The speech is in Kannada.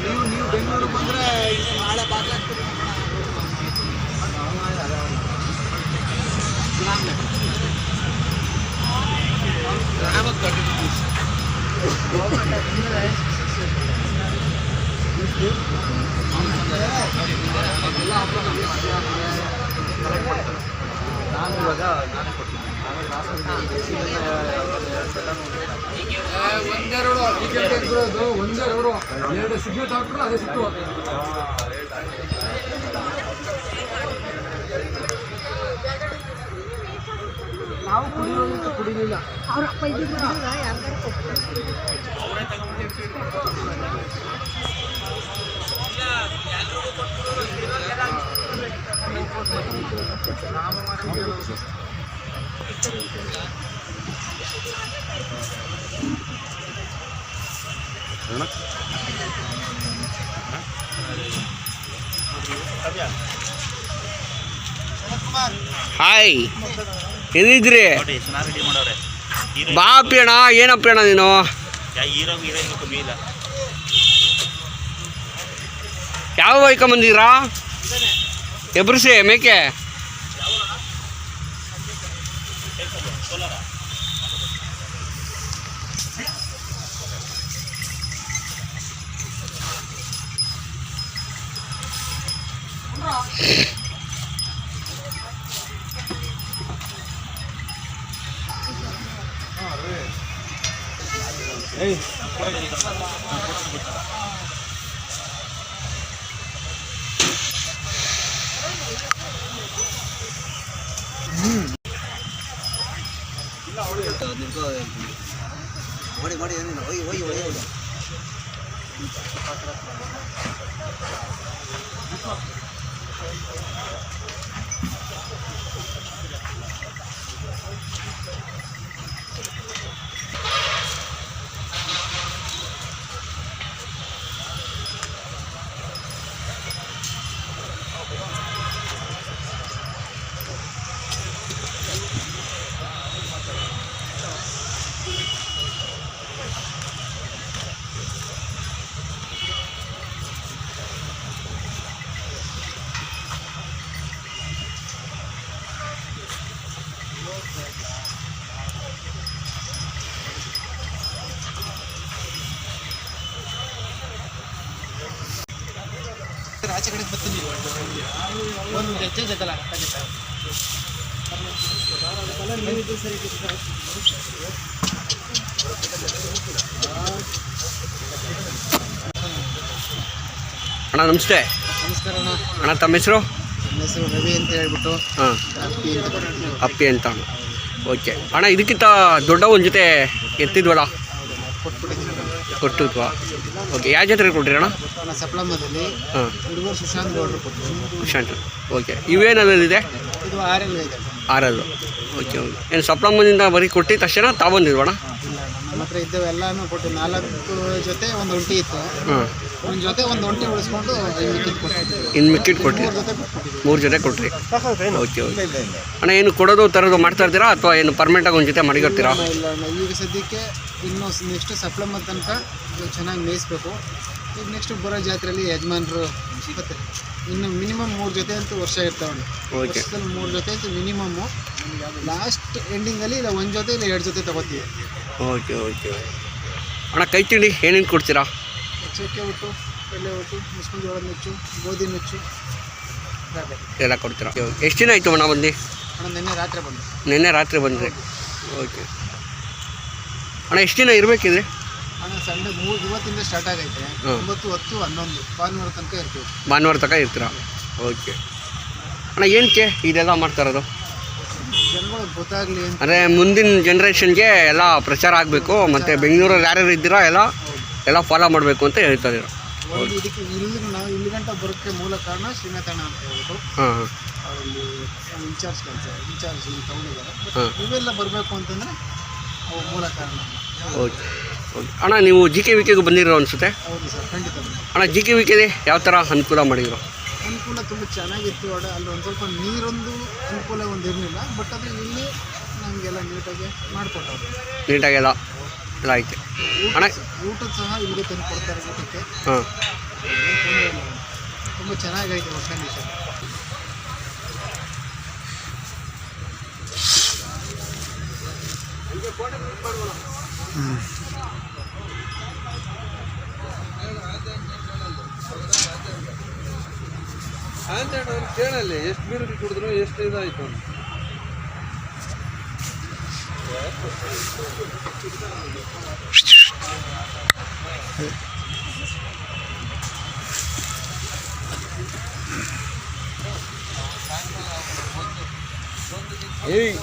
ನೀವು ನೀವು ಬೆಂಗಳೂರು ಬಂದರೆ ನಾಳೆ ಬಾಗ್ಲಾಗ್ತದೆ ನಾನು ಇವಾಗ ನಾನೇ ಕೊಡ್ತೀನಿ ಒಂದೆರಡು ಟಿಕೆಟ್ ಒಂದೆರಡು ಎರಡು ಸಿಗ್ನೇಟ್ ಹಾಕ್ರು ಅದೇ ಸಿಕ್ತು. ನಾವು ಕುಡಿಯೋದು ಕುಡಿಲಿಲ್ಲ ಅವ್ರ ಅಪ್ಪ ಇದ್ದಿದ್ದು ಯಾರಿಗಾರು ಕೊಟ್ಟು ಹಾಯ್ ಎಲ್ಲಿದ್ರಿ ನೋಡಿ ಚೆನ್ನಾಗಿ ರೆಡಿ ಮಾಡವ್ರೆ ಹೀರೋ ಬಾ ಅಪ್ಪಿ ಅಣ್ಣ ಏನಪ್ಪಿ ಅಣ್ಣ ನೀನು ಹೀರೋ ಹೀರೋಯಿನ್ ಕಮ್ಮಿ ಇಲ್ಲ ಯಾವ ಬಂದಿರಾ ಎಬ್ರಿಸಿ ಮೇಕೆ ಮಾಡಿ ಮಾಡಿ ಏನಿಲ್ಲ ಒಯ್ ಒಯ್ ಒಯ್ ಒಯ್ ಆಚೆ ಕಡೆ ಬರ್ತೀನಿ. ಒಂದು ಹೆಜ್ಜೆ ಜೊತೆಲ್ಲ ಅಣ್ಣ ನಮಸ್ತೆ. ನಮಸ್ಕಾರ ಅಣ್ಣ. ಅಣ್ಣ ತಮ್ಮ ಹೆಸರು? ನನ್ನ ಹೆಸರು ರವಿ ಅಂತ ಹೇಳ್ಬಿಟ್ಟು ಹಾಂ. ಅಪ್ಪಿ ಅಂತ ಬರ್ತೀನಿ. ಅಪ್ಪಿ ಅಂತ ಅಣ್ಣ. ಓಕೆ. ಅಣ್ಣ ಇದಕ್ಕಿಂತ ದೊಡ್ಡ ಒಂದು ಜೊತೆ ಎತ್ತಿದ್ವಲ್ಲ? ಕೊಟ್ಬಿಟ್ಟಿದ್ದೀನಿ ಕೊಟ್ಟಿದ್ವಾ ಓಕೆ ಯಾವ ಜಾತ್ರೆ ಕೊಟ್ರಿ ಅಣ್ಣ? ಹಾಂ. ಹುಡುಗರು ಸುಶಾಂತ್ ಗೌಡ್ರು ಕೊಟ್ಟಿದ್ದೀನಿ ಸುಶಾಂತ್. ಓಕೆ ಇವೇನಲ್ಲಿದೆ ಇದು ಆರೆಲ್ಲ ಆರಲ್ಲು. ಓಕೆ ಓಕೆ ಏನು ಸಪ್ಲಮ್ಮನಿಂದ ಬರೀ ಕೊಟ್ಟಿದ್ದ ತಕ್ಷಣ ತಾವು ನಮ್ಮ ಹತ್ರ ಇದ್ದವು ಎಲ್ಲಾನು ಕೊಟ್ಟು ನಾಲ್ಕು ಜೊತೆ ಒಂದು ಒಂಟಿ ಇತ್ತು. ಒಂದು ಜೊತೆ ಒಂದು ಒಂಟಿ ಉಳಿಸ್ಕೊಂಡು ಇನ್ ಮಿಕ್ಕಿಟ್ ಇನ್ನು ಮಿಕ್ಕಿಟ್ ಕೊಟ್ಟಿರಿ ಮೂರು ಜೊತೆ ಕೊಟ್ಬಿಟ್ಟಿದ್ದೀನಿ ಮೂರು ಜೊತೆ ಕೊಟ್ರಿ? Okay okay. ಅಣ್ಣ ಏನು ಕೊಡೋದು ತರೋದು ಮಾಡ್ತಾ ಇರ್ತೀರಾ ಅಥವಾ ಏನು ಪರ್ಮನೆಂಟಾಗಿ ಒಂದು ಜೊತೆ ಮಡಿಗಿರ್ತೀರಾ ಇಲ್ಲ. ಈಗ ಸದ್ಯಕ್ಕೆ ಇನ್ನು ನೆಕ್ಸ್ಟ್ ಸಪ್ಲಮ್ಮ ತನಕ ಚೆನ್ನಾಗಿ ಮೇಯಿಸ್ಬೇಕು. ಈಗ ನೆಕ್ಸ್ಟ್ ಬರೋ ಜಾತ್ರೆಯಲ್ಲಿ ಯಜಮಾನ್ರು ಮತ್ತೆ ಇನ್ನು ಮಿನಿಮಮ್ ಮೂರು ಜೊತೆ ಅಂತೂ ವರ್ಷ ಇರ್ತಾವಣ್ಣ ವರ್ಷದಲ್ಲಿ ಮೂರು ಜೊತೆ ಅಂತೂ ಮಿನಿಮಮ್ಮು ಲಾಸ್ಟ್ ಎಂಡಿಂಗಲ್ಲಿ ಇಲ್ಲ ಒಂದು ಜೊತೆ ಇಲ್ಲ ಎರಡು ಜೊತೆ ತಗೋತೀವಿ. Okay okay. ಅಣ್ಣ ಕೈ ತಿಂಡಿ ಏನೇನು ಕೊಡ್ತೀರಾ? ಚಕ್ಕೆ ಒಟ್ಟು ಕಡಲೆ ಒಟ್ಟು ಮುಸ್ಕೊಂಡು ಜೋಳದ ನುಚ್ಚು ಗೋಧಿ ನುಚ್ಚು ಎಲ್ಲ ಕೊಡ್ತೀರಾ? ಎಷ್ಟು ದಿನ ಆಯಿತು ಅಣ್ಣ ಬಂದು? ಅಣ್ಣ ನಿನ್ನೆ ರಾತ್ರಿ ಬಂದು. ನಿನ್ನೆ ರಾತ್ರಿ ಬಂದ್ರಿ. ಓಕೆ. ಅಣ್ಣ ಎಷ್ಟು ದಿನ ಇರಬೇಕಿದ್ರೆ? ಅಣ್ಣ ಸಂಡೆ ಮೂರು ಇವತ್ತಿಂದ ಸ್ಟಾರ್ಟ್ ಆಗೈತೆ. ಒಂಬತ್ತು ಹತ್ತು ಹನ್ನೊಂದು ಭಾನುವಾರ ತನಕ ಇರ್ತೀವಿ. ಭಾನುವಾರ ತನಕ ಇರ್ತೀರಾ? ಓಕೆ. ಅಣ್ಣ ಏನಕ್ಕೆ ಇದೆಲ್ಲ ಮಾಡ್ತಾ ಇರೋದು? ಜನಗಳಿಗೆ ಗೊತ್ತಾಗಲಿ ಅಂತ ಅಂದರೆ ಮುಂದಿನ ಜನ್ರೇಷನ್ಗೆ ಎಲ್ಲ ಪ್ರಚಾರ ಆಗಬೇಕು ಮತ್ತು ಬೆಂಗಳೂರಲ್ಲಿ ಯಾರ್ಯಾರು ಇದ್ದೀರಾ ಎಲ್ಲ ಎಲ್ಲ ಫಾಲೋ ಮಾಡಬೇಕು ಅಂತ ಹೇಳ್ತಾ ಇದ್ದೀರ ಇದಕ್ಕೆ ಇಲ್ಲಿ ನಾವು ಇಲ್ಲಿ ಗಂಟ ಬರೋಕ್ಕೆ ಮೂಲ ಕಾರಣ ಶ್ರೀನಾಥಣ್ಣ ಅಂತ ಹೇಳ್ಬಿಟ್ಟು ಹಾಂ ಇನ್ಚಾರ್ಜ್ ಕೆಲಸ ಇನ್ಚಾರ್ಜ್ ತಗೊಂಡಿದ್ದಾರೆ. ಇವೆಲ್ಲ ಬರಬೇಕು ಅಂತಂದರೆ ಅವು ಮೂಲ ಕಾರಣ. Okay okay. ಅಣ್ಣ ನೀವು ಜಿ ಕೆ ವಿ ಕೆಗೆ ಬಂದಿರೋ ಅನಿಸುತ್ತೆ? ಹೌದು ಸರ್ ಖಂಡಿತ ಅಣ್ಣ ಜಿ ಕೆ ವಿಕೆ ಕೆಗೆ ಯಾವ ಥರ ಅನುಕೂಲ ಮಾಡಿದ್ರು ಅನುಕೂಲ ತುಂಬ ಚೆನ್ನಾಗಿತ್ತು. ಅಡ ಅಲ್ಲಿ ಒಂದು ಸ್ವಲ್ಪ ನೀರೊಂದು ಅನುಕೂಲ ಒಂದು ಇರಲಿಲ್ಲ. ಬಟ್ ಆದರೆ ಇಲ್ಲಿ ನಮಗೆಲ್ಲ ನೀಟಾಗಿ ಮಾಡಿಕೊಟ್ಟವ್ರು. ನೀಟಾಗೆಲ್ಲ ಎಲ್ಲ ಐತೆ ಊಟದ ಸಹ ಇಲ್ಲಿಗೆ ತಂದು ಕೊಡ್ತಾರೆ ಊಟಕ್ಕೆ. ತುಂಬ ಚೆನ್ನಾಗೈತೆ ಕಂಡೀಷನ್ ತುಂಬ ಚೆನ್ನಾಗೈತೆ ಅವ್ರು ಕೇಳಲ್ಲಿ ಎಷ್ಟು ಬೀರುಗಳು ಕುಡಿದ್ರು ಎಷ್ಟು ಇದಾಯ್ತು ಅಂತ. ಏಯ್